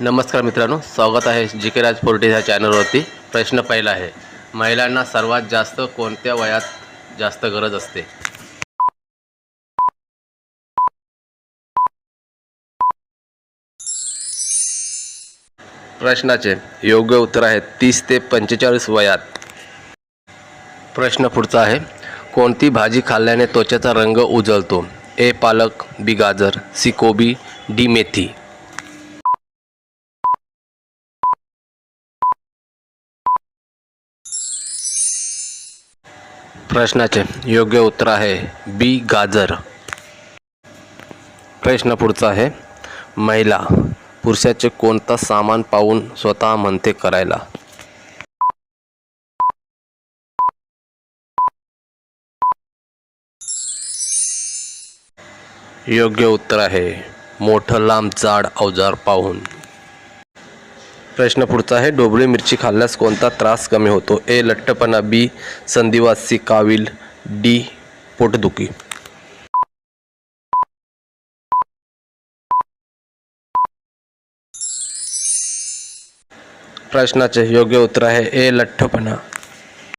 नमस्कार मित्रांनो स्वागत आहे जी के राज फोर्टी ह्या चॅनलवरती. प्रश्न पहिला आहे महिलांना सर्वात जास्त कोणत्या वयात जास्त गरज असते? प्रश्नाचे योग्य उत्तर आहे तीस ते पंचेचाळीस वयात. प्रश्न पुढचा आहे कोणती भाजी खाल्ल्याने त्वचेचा रंग उजळतो? ए पालक बी गाजर सी कोबी डी मेथी. प्रश्नाचे योग्य उत्तर आहे बी गाजर. प्रश्न पुढचा आहे महिला पुरुषाचे कोणता सामान पाहून स्वतः म्हणते करायला? योग्य उत्तर आहे मोठं लांब जाड अवजार पाहून. प्रश्न पुढचा है ढोबळी मिर्ची खाल्ल्यास कोणता त्रास कमी होतो? ए, लठ्ठपणा, बी, संधिवासी, काविल, डी, पोटदुखी. प्रश्नाचे योग्य उत्तर है ए, लठ्ठपणा.